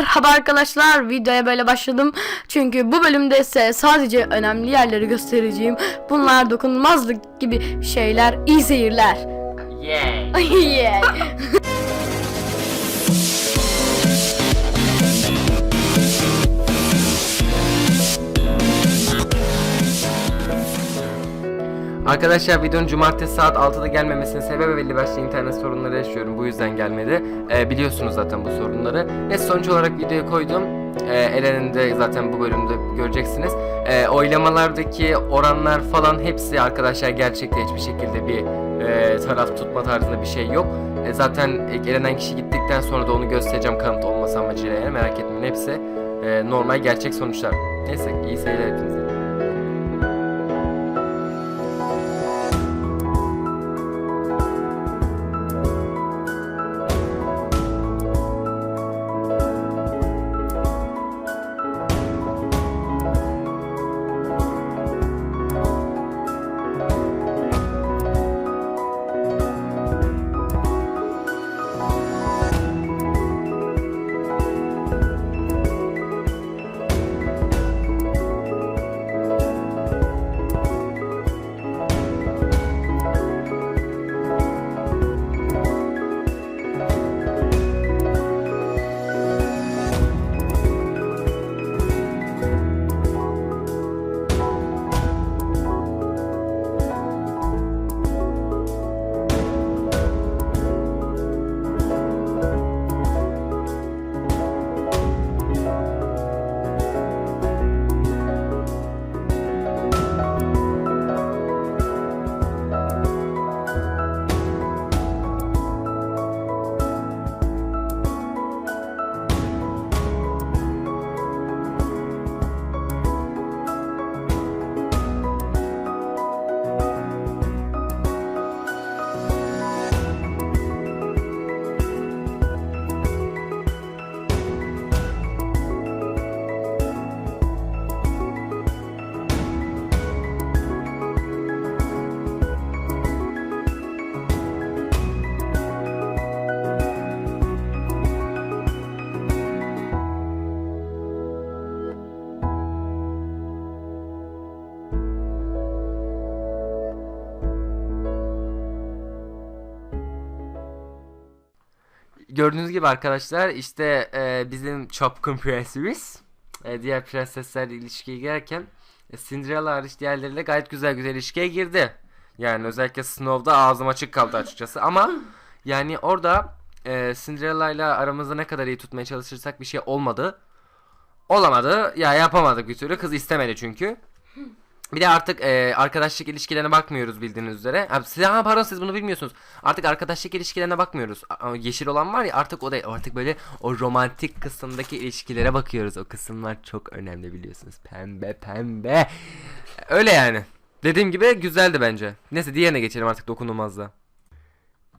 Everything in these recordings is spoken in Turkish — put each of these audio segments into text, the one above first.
Merhaba arkadaşlar videoya böyle başladım çünkü bu bölümde ise sadece önemli yerleri göstereceğim bunlar dokunulmazlık gibi şeyler iyi seyirler Yay. yeah. Arkadaşlar videonun cumartesi saat 6'da gelmemesinin sebebi belli başlı internet sorunları yaşıyorum. Bu yüzden gelmedi. Ee, biliyorsunuz zaten bu sorunları. Ve sonuç olarak videoyu koydum. Ee, Eren'in de zaten bu bölümde göreceksiniz. Ee, oylamalardaki oranlar falan hepsi arkadaşlar gerçekte hiçbir şekilde bir e, taraf tutma tarzında bir şey yok. E, zaten elenen kişi gittikten sonra da onu göstereceğim kanıt olması amacıyla yani merak etmeyin hepsi e, normal gerçek sonuçlar. Neyse iyi seyirler hepinize. Gördüğünüz gibi arkadaşlar işte e, bizim çapkın prensimiz e, diğer prenseslerle ilişkiye girerken e, Cinderella hariç diğerleriyle gayet güzel güzel ilişkiye girdi. Yani özellikle Snow'da ağzım açık kaldı açıkçası ama yani orada e, Cinderella ile aramızda ne kadar iyi tutmaya çalışırsak bir şey olmadı. Olamadı ya yapamadık bir türlü kız istemedi çünkü. Bir de artık e, arkadaşlık ilişkilerine bakmıyoruz bildiğiniz üzere. Ha, siz, ha, pardon siz bunu bilmiyorsunuz. Artık arkadaşlık ilişkilerine bakmıyoruz. A- Yeşil olan var ya artık o da artık böyle o romantik kısımdaki ilişkilere bakıyoruz. O kısımlar çok önemli biliyorsunuz. Pembe pembe. Öyle yani. Dediğim gibi güzeldi bence. Neyse diğerine geçelim artık dokunulmazda.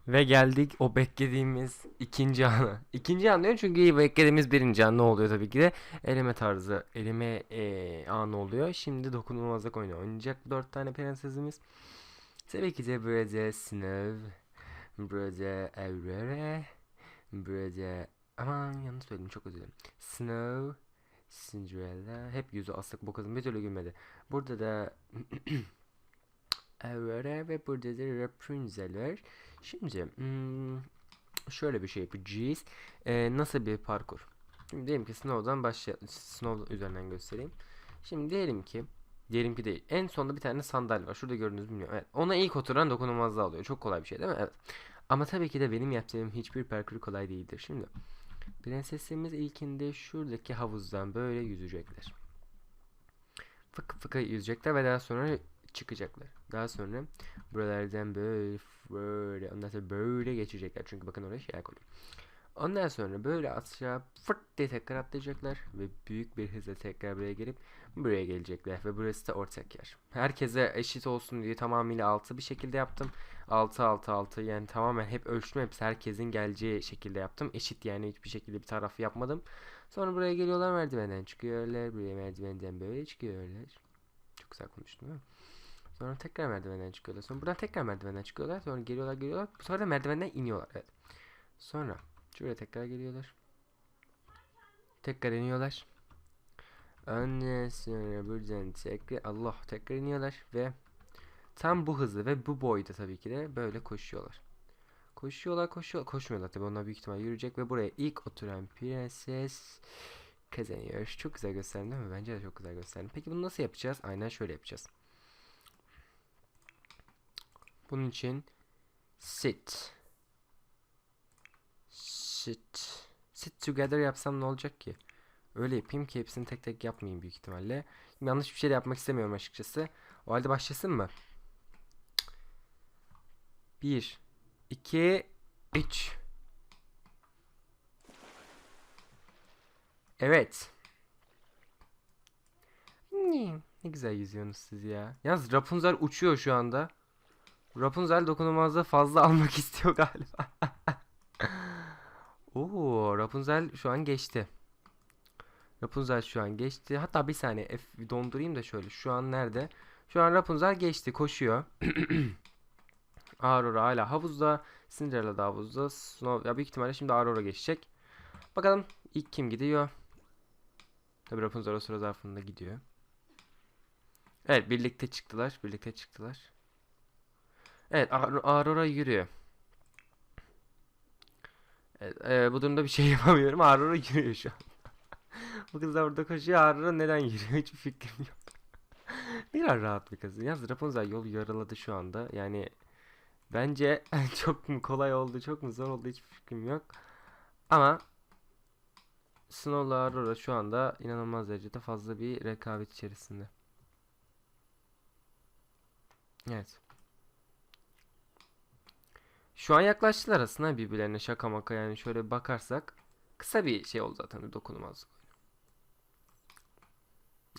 Ve geldik o beklediğimiz ikinci ana. İkinci an diyorum çünkü beklediğimiz birinci an ne oluyor tabii ki de eleme tarzı, eleme eee anı oluyor. Şimdi dokunulmazlık oyunu oynayacak dört tane prensesimiz. Tabii ki de burada Snow, burada Aurora, burada aman yanlış söyledim çok özür dilerim. Snow, Cinderella, hep yüzü asık bu kızın bir türlü gülmedi. Burada da Aurora ve burada da Rapunzel var. Şimdi hmm, şöyle bir şey yapacağız. Ee, nasıl bir parkur? Şimdi diyelim ki Snow'dan başlayalım. Snow üzerinden göstereyim. Şimdi diyelim ki diyelim ki değil. En sonda bir tane sandalye var. Şurada gördüğünüz bilmiyorum. Evet. Ona ilk oturan dokunulmazlığı alıyor. Çok kolay bir şey değil mi? Evet. Ama tabii ki de benim yaptığım hiçbir parkur kolay değildir. Şimdi prensesimiz ilkinde şuradaki havuzdan böyle yüzecekler. Fıkı fıkı yüzecekler ve daha sonra çıkacaklar. Daha sonra buralardan böyle böyle ondan sonra böyle geçecekler. Çünkü bakın oraya şeyler koydum. Ondan sonra böyle aşağı fırt diye tekrar atlayacaklar ve büyük bir hızla tekrar buraya gelip buraya gelecekler ve burası da ortak yer. Herkese eşit olsun diye tamamıyla altı bir şekilde yaptım. 6 6 6 yani tamamen hep ölçtüm hepsi herkesin geleceği şekilde yaptım. Eşit yani hiçbir şekilde bir taraf yapmadım. Sonra buraya geliyorlar merdivenden çıkıyorlar. Buraya merdivenden böyle çıkıyorlar. Çok güzel konuştum değil mi? Sonra tekrar merdivenden çıkıyorlar. Sonra buradan tekrar merdivenden çıkıyorlar. Sonra geliyorlar geliyorlar. Bu sefer de merdivenden iniyorlar. Evet. Sonra şuraya tekrar geliyorlar. Tekrar iniyorlar. Ondan sonra buradan tekrar Allah tekrar iniyorlar ve tam bu hızı ve bu boyda tabii ki de böyle koşuyorlar. Koşuyorlar koşuyorlar. Koşmuyorlar tabii onlar büyük ihtimal yürüyecek ve buraya ilk oturan prenses kazanıyor. Çok güzel gösterdim değil mi? Bence de çok güzel gösterdim. Peki bunu nasıl yapacağız? Aynen şöyle yapacağız. Bunun için sit sit sit together yapsam ne olacak ki? Öyle yapayım ki hepsini tek tek yapmayayım büyük ihtimalle. Yanlış bir şey de yapmak istemiyorum açıkçası. O halde başlasın mı? 1 2 3 Evet. Ne güzel yüzüyorsunuz siz ya. Yalnız Rapunzel uçuyor şu anda. Rapunzel dokunulmazlığı fazla almak istiyor galiba. Oo, Rapunzel şu an geçti. Rapunzel şu an geçti. Hatta bir saniye F dondurayım da şöyle. Şu an nerede? Şu an Rapunzel geçti, koşuyor. Aurora hala havuzda. Cinderella da havuzda. Snow ya büyük ihtimalle şimdi Aurora geçecek. Bakalım ilk kim gidiyor? Tabii Rapunzel o sıra zarfında gidiyor. Evet birlikte çıktılar. Birlikte çıktılar. Evet Aur- Aurora yürüyor. Evet, e, bu durumda bir şey yapamıyorum. Aurora yürüyor şu an. bu kız da burada koşuyor. Aurora neden yürüyor? Hiçbir fikrim yok. Biraz rahat bir kız. Yalnız Rapunzel yol yaraladı şu anda. Yani bence çok mu kolay oldu, çok mu zor oldu hiçbir fikrim yok. Ama Snow'la Aurora şu anda inanılmaz derecede fazla bir rekabet içerisinde. Evet. Şu an yaklaştılar aslında birbirlerine şaka maka yani şöyle bakarsak kısa bir şey oldu zaten dokunulmazlık oyunu.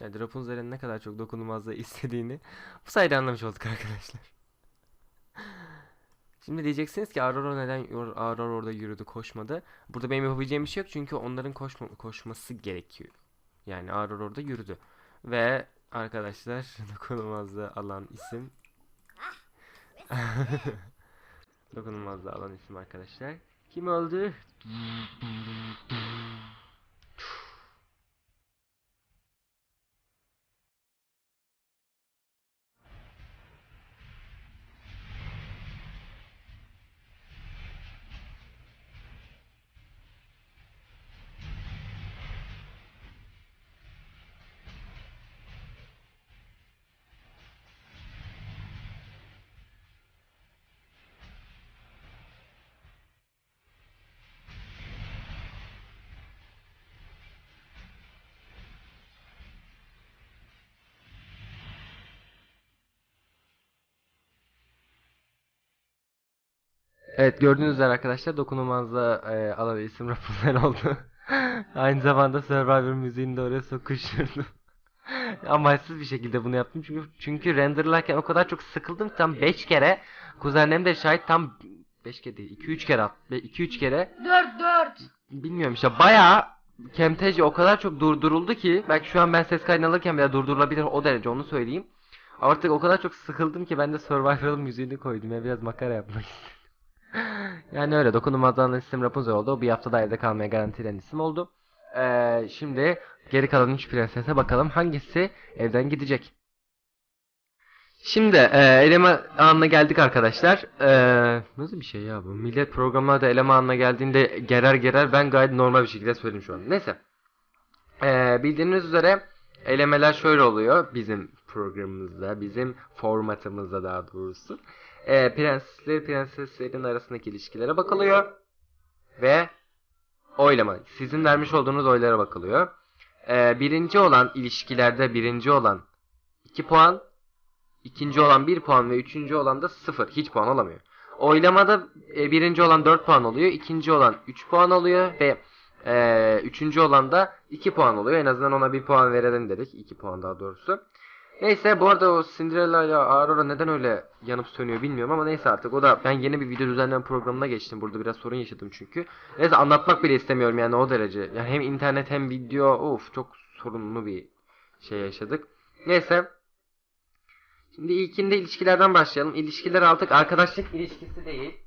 Yani Rapunzel'in ne kadar çok dokunulmazlığı istediğini bu sayede anlamış olduk arkadaşlar. Şimdi diyeceksiniz ki Aurora neden Aurora orada yürüdü koşmadı? Burada benim yapabileceğim bir şey yok çünkü onların koşma koşması gerekiyor. Yani Aurora orada yürüdü. Ve arkadaşlar dokunulmazlığı alan isim Dokunulmazlığı alan isim arkadaşlar. Kim oldu? Evet gördüğünüz üzere arkadaşlar dokunulmazlığı e, alan isim Rapunzel oldu. Aynı zamanda Survivor müziğini de oraya sokuşturdum. Amaçsız bir şekilde bunu yaptım çünkü çünkü renderlarken o kadar çok sıkıldım ki tam 5 kere kuzenim de şahit tam 5 kere değil 2 3 kere 2 3 kere 4 4. bilmiyorum işte bayağı Camtasia o kadar çok durduruldu ki belki şu an ben ses kaydını alırken bile durdurulabilir o derece onu söyleyeyim. Artık o kadar çok sıkıldım ki ben de Survivor'ın müziğini koydum ya biraz makara yapmak istedim. Yani öyle dokunulmazdan isim Rapunzel oldu. Bir hafta daha evde kalmaya garantilen isim oldu. Ee, şimdi geri kalan 3 prensese bakalım hangisi evden gidecek. Şimdi e, eleme anına geldik arkadaşlar. E, nasıl bir şey ya bu? Millet programlarda eleme anına geldiğinde gerer gerer ben gayet normal bir şekilde söyledim şu an. Neyse. E, bildiğiniz üzere elemeler şöyle oluyor bizim programımızda, bizim formatımızda daha doğrusu. E, prensesler prenseslerin arasındaki ilişkilere bakılıyor ve oylama. Sizin vermiş olduğunuz oylara bakılıyor. E, birinci olan ilişkilerde birinci olan 2 puan, ikinci olan 1 puan ve üçüncü olan da 0. Hiç puan alamıyor. Oylamada e, birinci olan 4 puan oluyor, ikinci olan 3 puan oluyor ve e, üçüncü olan da 2 puan oluyor. En azından ona 1 puan verelim dedik. 2 puan daha doğrusu. Neyse bu arada o Cinderella ile Aurora neden öyle yanıp sönüyor bilmiyorum ama neyse artık o da ben yeni bir video düzenleme programına geçtim. Burada biraz sorun yaşadım çünkü. Neyse anlatmak bile istemiyorum yani o derece. Yani hem internet hem video of çok sorunlu bir şey yaşadık. Neyse. Şimdi ilkinde ilişkilerden başlayalım. İlişkiler artık arkadaşlık ilişkisi değil.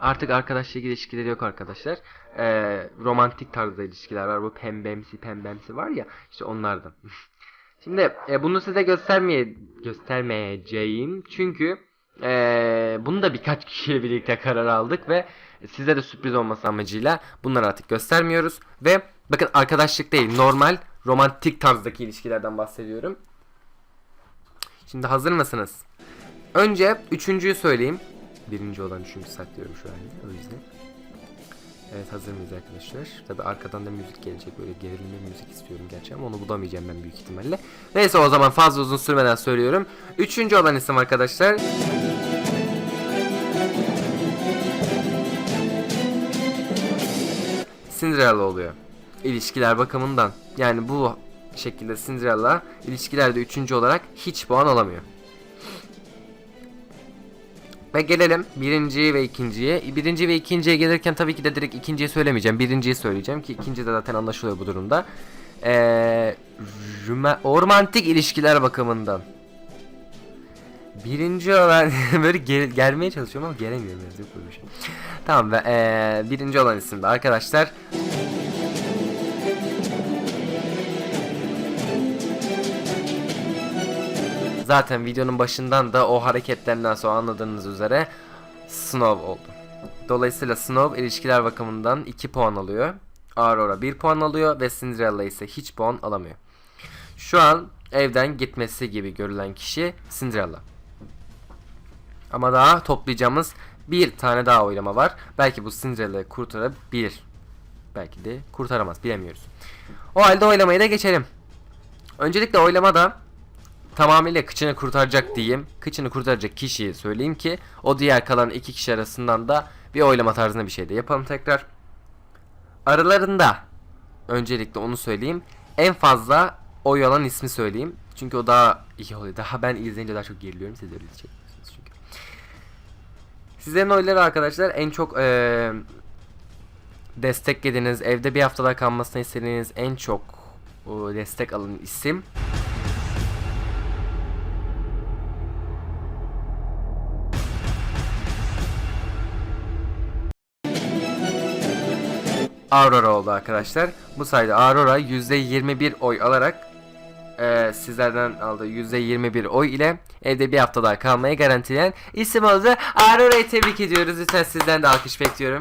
Artık arkadaşlık ilişkileri yok arkadaşlar. Ee, romantik tarzda ilişkiler var. Bu pembemsi pembemsi var ya işte onlardan. Şimdi e, bunu size göstermeye göstermeyeceğim çünkü e, bunu da birkaç kişiyle birlikte karar aldık ve size de sürpriz olması amacıyla bunları artık göstermiyoruz ve bakın arkadaşlık değil normal romantik tarzdaki ilişkilerden bahsediyorum. Şimdi hazır mısınız? Önce üçüncüyü söyleyeyim. Birinci olan çünkü saklıyorum şu anda o yüzden. Evet hazır mıyız arkadaşlar? Tabi arkadan da müzik gelecek böyle gerilimli müzik istiyorum gerçi ama onu bulamayacağım ben büyük ihtimalle. Neyse o zaman fazla uzun sürmeden söylüyorum. Üçüncü olan isim arkadaşlar. Cinderella oluyor. İlişkiler bakımından. Yani bu şekilde Cinderella ilişkilerde üçüncü olarak hiç puan alamıyor. Ve gelelim birinci ve ikinciye. Birinci ve ikinciye gelirken tabii ki de direkt ikinciyi söylemeyeceğim. Birinciyi söyleyeceğim ki ikinci de zaten anlaşılıyor bu durumda. Ee, romantik ilişkiler bakımından. Birinci olan böyle gel- gelmeye çalışıyorum ama gelemiyorum yok böyle bir. Tamam ve ee, birinci olan isim de arkadaşlar Zaten videonun başından da o hareketlerinden sonra anladığınız üzere Snow oldu. Dolayısıyla Snow ilişkiler bakımından 2 puan alıyor. Aurora 1 puan alıyor ve Cinderella ise hiç puan alamıyor. Şu an evden gitmesi gibi görülen kişi Cinderella. Ama daha toplayacağımız bir tane daha oylama var. Belki bu Cinderella'yı kurtarabilir. Belki de kurtaramaz bilemiyoruz. O halde oylamayı da geçelim. Öncelikle oylamada tamamıyla kıçını kurtaracak diyeyim. Kıçını kurtaracak kişiyi söyleyeyim ki o diğer kalan iki kişi arasından da bir oylama tarzında bir şey de yapalım tekrar. Aralarında öncelikle onu söyleyeyim. En fazla oy alan ismi söyleyeyim. Çünkü o daha iyi oluyor. Daha ben izleyince daha çok geriliyorum. Siz öyle çekiyorsunuz çünkü. Sizlerin oyları arkadaşlar en çok eee desteklediğiniz, evde bir haftada kalmasını istediğiniz en çok o, destek alan isim Aurora oldu arkadaşlar. Bu sayede Aurora %21 oy alarak e, sizlerden aldığı %21 oy ile evde bir hafta daha kalmayı garantileyen isim oldu. Aurora'yı tebrik ediyoruz. Lütfen sizden de alkış bekliyorum.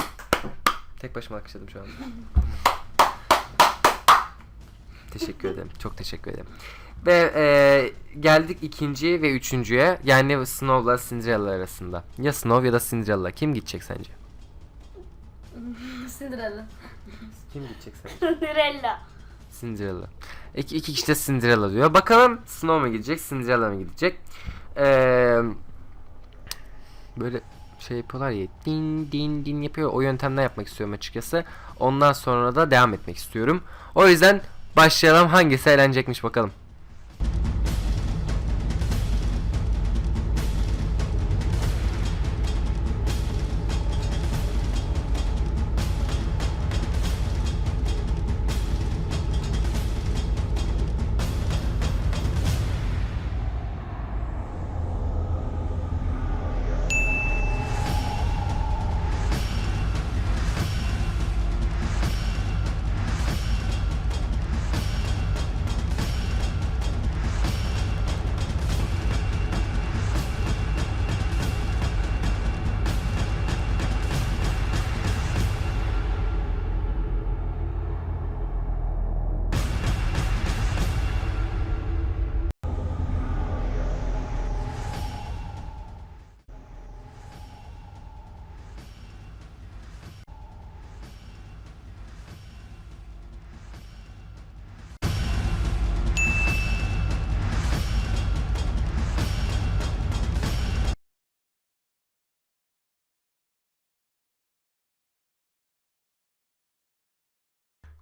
Tek başıma alkışladım şu anda. teşekkür ederim. Çok teşekkür ederim. Ve e, geldik ikinci ve üçüncüye. Yani Snow'la Cinderella arasında. Ya Snow ya da Cinderella. Kim gidecek sence? Cinderella. Kim gidecek sence? Cinderella. Cinderella. İki, iki kişi de Cinderella diyor. Bakalım Snow mu gidecek, Cinderella mı gidecek? Ee, böyle şey yapıyorlar ya din din din yapıyor. O yöntemden yapmak istiyorum açıkçası. Ondan sonra da devam etmek istiyorum. O yüzden başlayalım. Hangisi eğlenecekmiş bakalım.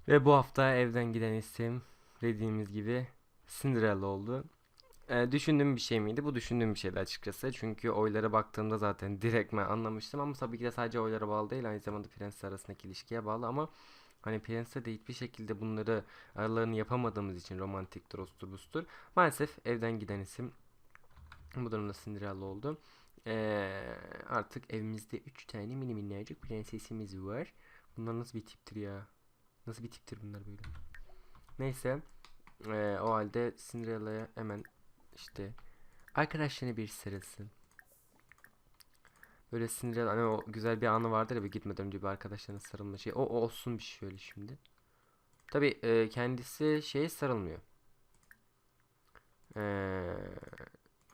Ve bu hafta evden giden isim dediğimiz gibi Cinderella oldu. Ee, düşündüğüm bir şey miydi? Bu düşündüğüm bir şeydi açıkçası. Çünkü oylara baktığımda zaten direkt ben anlamıştım ama tabii ki de sadece oylara bağlı değil. Aynı zamanda prensler arasındaki ilişkiye bağlı ama hani prensle de hiçbir şekilde bunları aralarını yapamadığımız için romantik ostur bustur. Maalesef evden giden isim bu durumda Cinderella oldu. Ee, artık evimizde 3 tane mini minnacık prensesimiz var. Bunlar nasıl bir tiptir ya? Nasıl bir tiptir bunlar böyle? Neyse. ee, o halde Cinderella'ya hemen işte arkadaşlarına bir sarılsın. Böyle Cinderella hani o güzel bir anı vardır ya gitmeden önce bir arkadaşlarına sarılma şey. O, o olsun bir şöyle şimdi. Tabi kendisi şeye sarılmıyor. Ee,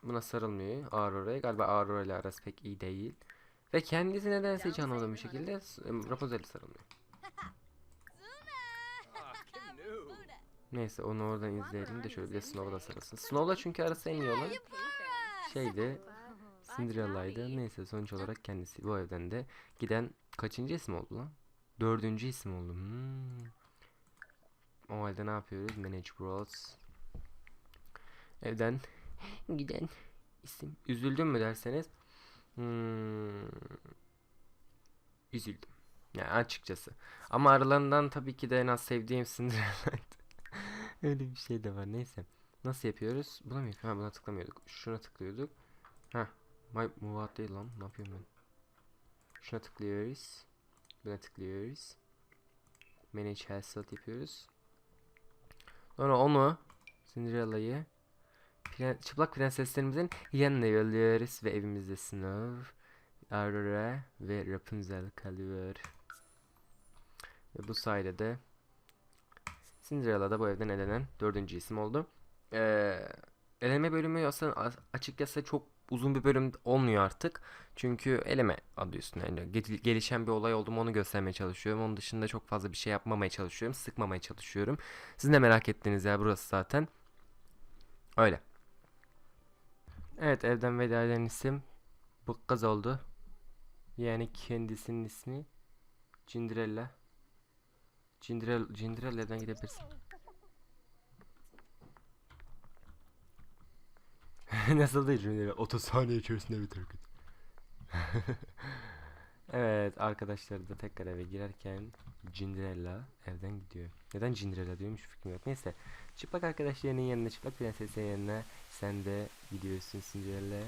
buna sarılmıyor Aurora'ya. Galiba Aurora ile arası pek iyi değil. Ve kendisi nedense hiç anlamadığım bir şekilde em, Rapunzel'e sarılmıyor. Neyse onu oradan izleyelim de şöyle bir de Snow'a da sarılsın. Snow'la çünkü arası en iyi olan şeydi Cinderella'ydı. Neyse sonuç olarak kendisi bu evden de giden kaçıncı isim oldu lan? Dördüncü isim oldu. Hmm. O halde ne yapıyoruz? Manage Bros. Evden giden isim. Üzüldüm mü derseniz. Hmm. Üzüldüm. Yani açıkçası. Ama aralarından tabii ki de en az sevdiğim Cinderella'ydı. Öyle bir şey de var. Neyse. Nasıl yapıyoruz? Buna mı yapıyoruz? Ha buna tıklamıyorduk. Şuna tıklıyorduk. Ha. My out değil lan. Ne yapıyorum ben? Şuna tıklıyoruz. Buna tıklıyoruz. Manage Hasselt yapıyoruz. Sonra onu Cinderella'yı Pren- çıplak prenseslerimizin yanına yolluyoruz ve evimizde Snow, Aurora ve Rapunzel kalıyor. Ve bu sayede de Cinderella da bu evden elenen dördüncü isim oldu. Ee, eleme bölümü aslında açıkçası çok uzun bir bölüm olmuyor artık. Çünkü eleme adı üstünde. Yani ge- gelişen bir olay oldu mu onu göstermeye çalışıyorum. Onun dışında çok fazla bir şey yapmamaya çalışıyorum. Sıkmamaya çalışıyorum. Sizin de merak ettiğiniz yer burası zaten. Öyle. Evet evden veda eden isim bu kız oldu. Yani kendisinin ismi Cinderella. Cinderella, Cinderella'dan gidebilirsin. Nasıl değil Cinderella? 30 saniye içerisinde biter kız. evet arkadaşlar da tekrar eve girerken Cinderella evden gidiyor. Neden Cinderella diyormuş fikrim yok. Neyse. Çıplak arkadaşlarının yanına, çıplak prensesin yanına sen de gidiyorsun Cinderella.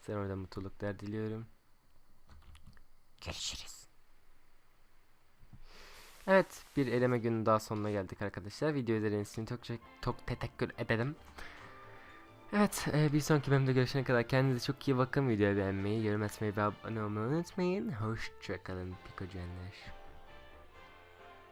Sen orada mutluluklar diliyorum. Görüşürüz. Evet, bir eleme günü daha sonuna geldik arkadaşlar. Video izlediğiniz için çok çok, teşekkür ederim. Evet, e, bir sonraki bölümde görüşene kadar kendinize çok iyi bakın. Videoyu beğenmeyi, yorum atmayı ve abone olmayı unutmayın. Hoşçakalın Piko Canlar.